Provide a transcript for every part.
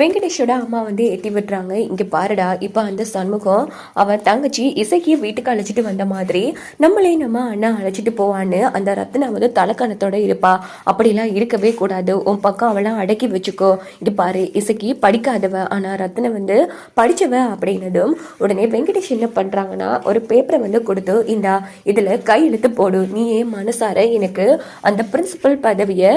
வெங்கடேஷோட அம்மா வந்து எட்டி விட்டுறாங்க. இங்கே பாருடா இப்போ அந்த சண்முகம் அவன் தங்கச்சி இசைக்கிய வீட்டுக்கு அழைச்சிட்டு வந்த மாதிரி நம்மளே நம்ம அண்ணா அழைச்சிட்டு போவான்னு அந்த ரத்னா வந்து தலைக்கணத்தோட இருப்பா. அப்படிலாம் இருக்கவே கூடாது. உன் பக்கம் அவளாம் அடக்கி வச்சுக்கோ. இது பாரு இசைக்கு படிக்காதவ. ஆனால் ரத்னா வந்து படித்தவ அப்படின்னதும் உடனே வெங்கடேஷ் என்ன பண்ணுறாங்கன்னா ஒரு பேப்பரை வந்து கொடுத்து இந்தா இதில் கையெழுத்து போடு. நீ ஏன் மனசார எனக்கு அந்த பிரின்சிபல் பதவியை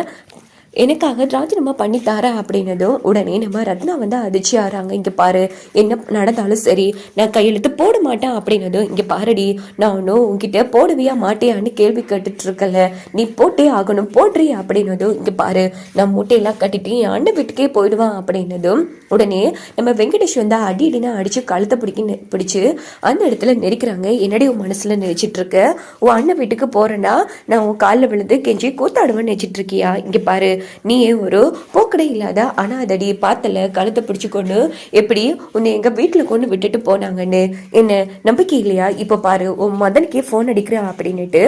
எனக்காக ராஜினாமா பண்ணி தர அப்படின்னதும் உடனே நம்ம ரத்னா வந்து அதிர்ச்சி ஆறாங்க. இங்கே பாரு என்ன நடந்தாலும் சரி நான் கையெழுத்து போட மாட்டேன் அப்படின்னதும் இங்கே பாருடி நான் ஒன்றும் உங்ககிட்ட போடுவியா மாட்டியான்னு கேள்வி கேட்டுட்டு இருக்கல நீ போட்டே ஆகணும் போடுறி அப்படின்னதும் இங்கே பாரு நான் மூட்டையெல்லாம் கட்டிட்டு என் அண்ணன் வீட்டுக்கே போயிடுவான் அப்படின்னதும் உடனே நம்ம வெங்கடேஷ் வந்து அடி அடினா அடிச்சு கழுத்தை பிடிக்க பிடிச்சு அந்த இடத்துல நெரிக்கிறாங்க. என்னடி உன் மனசில் நினைச்சிட்டு இருக்க உன் அண்ணன் வீட்டுக்கு போறேன்னா நான் உன் காலில் விழுந்து கெஞ்சி கூத்தாடுவேன்னு நினைச்சிட்டு இருக்கியா இங்கே பாரு நீயே ஒரு போக்கடை இல்லாத அனாதடி பாத்தல கழுத்தை பிடிச்சு கொண்டு எப்படி உன்னை எங்க வீட்டுல கொண்டு விட்டுட்டு போனாங்கன்னு? என்ன நம்பிக்கை இல்லையா? இப்போ பாரு உன் மதனுக்கே ஃபோன் அடிக்கிறா அப்படின்னுட்டு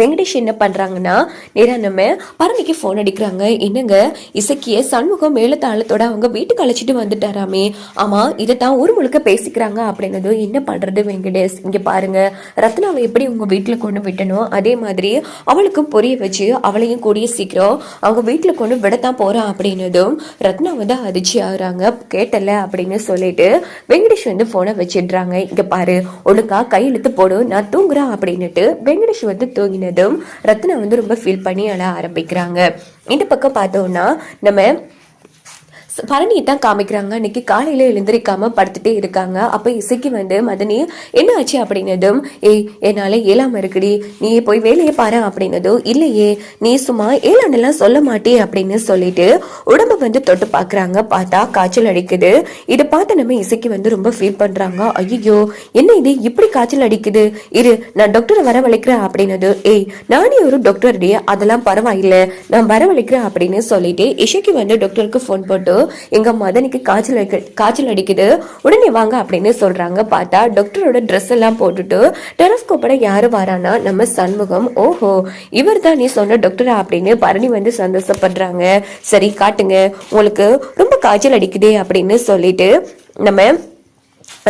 வெங்கடேஷ் என்ன பண்ணுறாங்கன்னா நேராக நம்ம பரணிக்கு ஃபோன் அடிக்கிறாங்க. என்னங்க? இசக்கிய சண்முகம் மேல தாளத்தோட அவங்க வீட்டுக்கு அழைச்சிட்டு வந்துட்டாராமே. ஆமாம் இதை தான் ஒரு முழுக்க பேசிக்கிறாங்க அப்படிங்கிறது என்ன பண்ணுறது வெங்கடேஷ்? இங்கே பாருங்க ரத்னாவை எப்படி உங்கள் வீட்டில் கொண்டு விட்டணும் அதே மாதிரி அவளுக்கும் புரிய வச்சு அவளையும் கூடிய சீக்கிரம் அவங்க வீட்டில் கொண்டு விடத்தான் போகிறான் அப்படின்னதும் ரத்னா வந்து அதிர்ச்சி ஆகுறாங்க. கேட்டல அப்படின்னு சொல்லிட்டு வெங்கடேஷ் வந்து ஃபோனை வச்சிடுறாங்க. இங்கே பாரு ஒழுங்கா கையெழுத்து போடு நான் தூங்குறேன் அப்படின்னுட்டு வெங்கடேஷ் வந்து அப்படின்னதும் ரத்னா வந்து ரொம்ப ஃபீல் பண்ணி அழ ஆரம்பிக்கிறாங்க. இந்த பக்கம் பார்த்தோம்னா நம்ம பரணியை தான் காமிக்கிறாங்க. அன்னைக்கு காலையில எழுந்திரிக்காம படுத்துட்டே இருக்காங்க. அப்ப இசைக்கு வந்து மதனி என்ன ஆச்சு? அப்படின்னதும் ஏய் என்னால ஏலாம இருக்குடி. நீ போய் வேலையை பாரு அப்படின்னதும் இல்லையே நீ சும்மா ஏலானெல்லாம் சொல்ல மாட்டே அப்படின்னு சொல்லிட்டு உடம்ப வந்து தொட்டு பாக்குறாங்க. பார்த்தா காய்ச்சல் அடிக்குது. இதை பார்த்து நம்ம இசைக்கு வந்து ரொம்ப ஃபீல் பண்றாங்க. ஐயோ என்ன இது? இப்படி காய்ச்சல் அடிக்குது. இரு நான் டாக்டரை வரவழைக்கிறேன் அப்படின்னது ஏய் நானே ஒரு டாக்டர் அதெல்லாம் பரவாயில்லை. நான் வரவழைக்கிறேன் அப்படின்னு சொல்லிட்டு இசைக்கு வந்து டாக்டருக்கு ஃபோன் போட்டு எங்க மதனிக்கு காய்ச்சல் அடிக்க காய்ச்சல் அடிக்குது. உடனே வாங்க அப்படின்னு சொல்றாங்க. பார்த்தா டாக்டரோட ட்ரெஸ் எல்லாம் போட்டுட்டு டெலஸ்கோப்போட யாரு வரானா நம்ம சண்முகம். ஓஹோ இவர் தான் நீ சொன்ன டாக்டரா அப்படின்னு பரணி வந்து சந்தோஷப்படுறாங்க. சரி காட்டுங்க. உங்களுக்கு ரொம்ப காய்ச்சல் அடிக்குதே அப்படின்னு சொல்லிட்டு நம்ம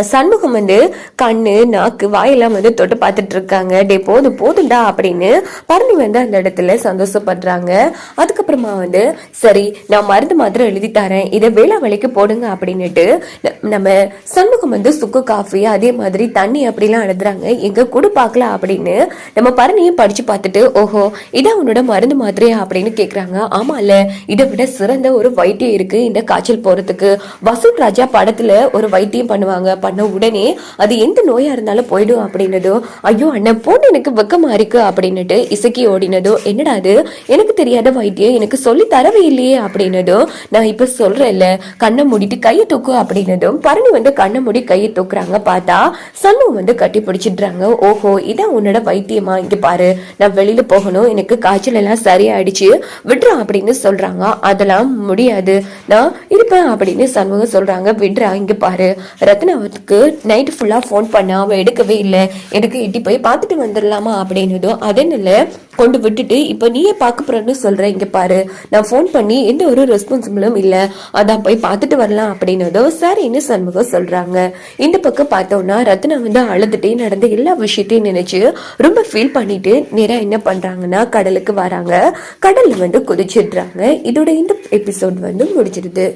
சண்முகம் வந்து கண்ணு நாக்கு வாயெல்லாம் வந்து தொட்டு பார்த்துட்டு இருக்காங்க டே போதும் போதுண்டா அப்படின்னு பரணி வந்து அந்த இடத்துல சந்தோஷப்படுறாங்க. அதுக்கப்புறமா வந்து சரி நான் மருந்து மாத்திரம் எழுதி தரேன். இதை வேளா வேலைக்கு போடுங்க அப்படின்னுட்டு நம்ம சண்முகம் வந்து சுக்கு காஃபி அதே மாதிரி தண்ணி அப்படிலாம் எழுதுறாங்க எங்க குடு பார்க்கலாம் அப்படின்னு நம்ம பரணியும் படிச்சு பார்த்துட்டு ஓஹோ இதான் உன்னோட மருந்து மாத்திரையா அப்படின்னு கேக்குறாங்க. இல்ல இதை விட சிறந்த ஒரு வைத்தியம் இருக்கு இந்த காய்ச்சல் போறதுக்கு. வசூல் ராஜா படத்துல ஒரு வைத்தியம் பண்ணுவாங்க. பண்ண உடனே அது எந்த நோயா இருந்தாலும் போயிடும் அப்படின்னதோ ஐயோ அண்ணன் போட்டு எனக்கு வெக்கமா இருக்கு அப்படின்னுட்டு இசக்கி ஓடினதோ என்னடா அது? எனக்கு தெரியாத வைத்தியம். எனக்கு சொல்லி தரவே இல்லையே அப்படின்னதோ நான் இப்ப சொல்றேன்ல. கண்ணை மூடிட்டு கையை தூக்கு அப்படின்னதும் பரணி வந்து கண்ணை மூடி கையை தூக்குறாங்க. பார்த்தா சண்முகம் வந்து கட்டி பிடிச்சிடுறாங்க. ஓஹோ இதான் உன்னோட வைத்தியமா? இங்க பாரு. நான் வெளியில போகணும். எனக்கு காய்ச்சல் எல்லாம் சரியாயிடுச்சு. விட்றா அப்படின்னு சொல்றாங்க. அதெல்லாம் முடியாது. நான் இருப்பேன் அப்படின்னு சண்முகம் சொல்றாங்க. விட்றா இங்க பாரு. அவனுக்கு நைட் ஃபுல்லாக ஃபோன் பண்ண அவன் எடுக்கவே இல்லை. எனக்கு இட்டி போய் பார்த்துட்டு வந்துடலாமா அப்படின்னதும் அதனால கொண்டு விட்டுட்டு இப்போ நீயே பார்க்க போறேன்னு சொல்கிற இங்கே பாரு. நான் ஃபோன் பண்ணி எந்த ஒரு ரெஸ்பான்சிபிளும் இல்லை. அதான் போய் பார்த்துட்டு வரலாம். அப்படின்னதும் சரின்னு சண்முகம் சொல்கிறாங்க இந்த பக்கம் பார்த்தோன்னா ரத்னா வந்து அழுதுட்டே நடந்த எல்லா விஷயத்தையும் நினைச்சு ரொம்ப ஃபீல் பண்ணிட்டு நேராக என்ன பண்ணுறாங்கன்னா கடலுக்கு வராங்க. கடலில் வந்து குதிச்சிடுறாங்க. இதோட இந்த எபிசோட் வந்து முடிச்சிருது